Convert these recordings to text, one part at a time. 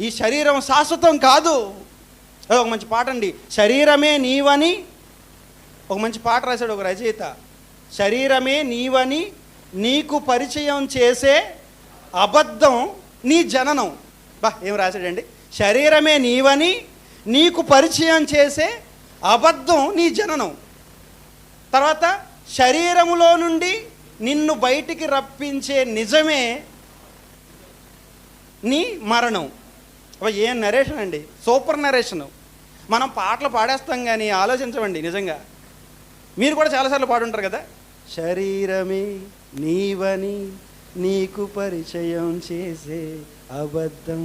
ఈ శరీరం శాశ్వతం కాదు. ఒక మంచి పాట అండి. శరీరమే నీవని ఒక మంచి పాట రాశాడు ఒక రచయిత. శరీరమే నీవని నీకు పరిచయం చేసే అబద్ధం నీ జననం. బా ఏం రాశాడండి? శరీరమే నీవని నీకు పరిచయం చేసే అబద్ధం నీ జననం. తర్వాత శరీరములో నుండి నిన్ను బయటికి రప్పించే నిజమే నీ మరణం. ఏం నరేషన్ అండి? సూపర్ నరేషన్ మనం పాటలు పాడేస్తాం కానీ ఆలోచించమండి నిజంగా. మీరు కూడా చాలాసార్లు పాడుంటారు కదా? శరీరమే నీవని నీకు పరిచయం చేసే అబద్ధం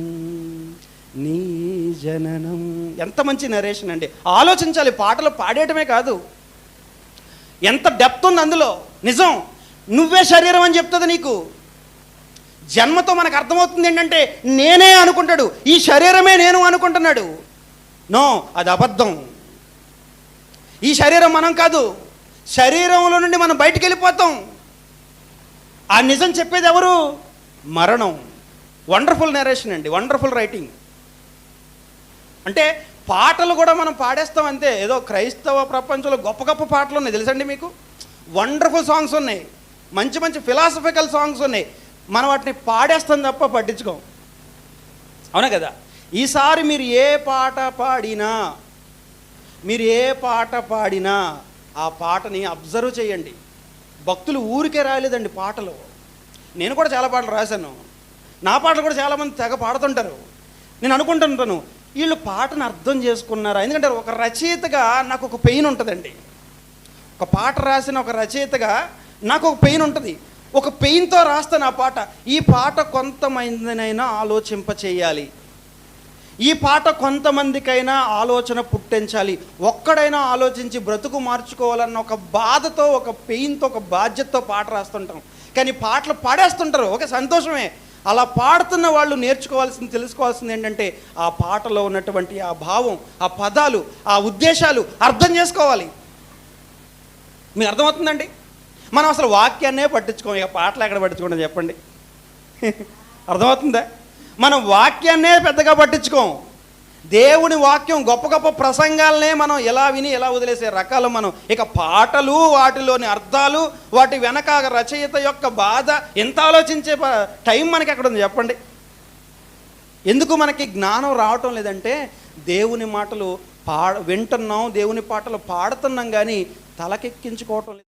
నీ జననం. ఎంత మంచి నరేషన్ అండి. ఆలోచించాలి పాటలు పాడేయటమే కాదు. ఎంత డెప్త్ ఉంది అందులో. నిజం. నువ్వే శరీరం అని చెప్తుంది నీకు. జన్మతో మనకు అర్థమవుతుంది ఏంటంటే నేనే అనుకుంటాడు ఈ శరీరమే నేను అనుకుంటున్నాడు. నో అది అబద్ధం. ఈ శరీరం మనం కాదు శరీరంలో నుండి మనం బయటికి వెళ్ళిపోతాం. ఆ నిజం చెప్పేది ఎవరు? మరణం. వండర్ఫుల్ నరేషన్ అండి వండర్ఫుల్ రైటింగ్ అంటే పాటలు కూడా మనం పాడేస్తాం అంతే ఏదో క్రైస్తవ ప్రపంచంలో గొప్ప గొప్ప పాటలు ఉన్నాయి తెలుసండి మీకు? వండర్ఫుల్ సాంగ్స్ ఉన్నాయి మంచి మంచి ఫిలాసఫికల్ సాంగ్స్ ఉన్నాయి. మనం వాటిని పాడేస్తాం తప్ప పట్టించుకోం. అవునా కదా? ఈసారి మీరు ఏ పాట పాడినా మీరు ఏ పాట పాడినా ఆ పాటని అబ్జర్వ్ చేయండి. భక్తులు ఊరికే రాయలేదండి పాటలు. నేను కూడా చాలా పాటలు రాశాను. నా పాటలు కూడా చాలామంది తెగ పాడుతుంటారు. నేను అనుకుంటుంటాను వీళ్ళు పాటను అర్థం చేసుకున్నారా? ఎందుకంటే ఒక రచయితగా నాకు ఒక పెయిన్ ఉంటుందండి. ఒక పాట రాసిన ఒక రచయితగా నాకు ఒక పెయిన్ ఉంటుంది. ఒక పెయిన్తో రాస్తాను ఆ పాట. ఈ పాట కొంతమందినైనా ఆలోచింప చేయాలి ఈ పాట కొంతమందికైనా ఆలోచన పుట్టించాలి. ఒక్కడైనా ఆలోచించి బ్రతుకు మార్చుకోవాలన్న ఒక బాధతో ఒక పెయిన్తో ఒక బాధ్యతతో పాట రాస్తుంటాం. కానీ పాటలు పాడేస్తుంటారు. ఒక సంతోషమే. అలా పాడుతున్న వాళ్ళు నేర్చుకోవాల్సింది తెలుసుకోవాల్సింది ఏంటంటే ఆ పాటలో ఉన్నటువంటి ఆ భావం ఆ పదాలు ఆ ఉద్దేశాలు అర్థం చేసుకోవాలి. మీకు అర్థమవుతుందండి? మనం అసలు వాక్యాన్నే పట్టించుకోం. ఇక పాటలు ఎక్కడ పట్టించుకోండి చెప్పండి. అర్థమవుతుందా? మనం వాక్యాన్నే పెద్దగా పట్టించుకోం. దేవుని వాక్యం గొప్ప గొప్ప ప్రసంగాలనే మనం ఎలా విని ఎలా వదిలేసే రకాలు మనం. ఇక పాటలు వాటిలోని అర్థాలు వాటి వెనక రచయిత యొక్క బాధ ఎంత ఆలోచించే టైం మనకి ఎక్కడ ఉంది చెప్పండి. ఎందుకు మనకి జ్ఞానం రావటం లేదంటే దేవుని మాటలు పా వింటున్నాం దేవుని పాటలు పాడుతున్నాం కానీ తలకెక్కించుకోవటం లేదు.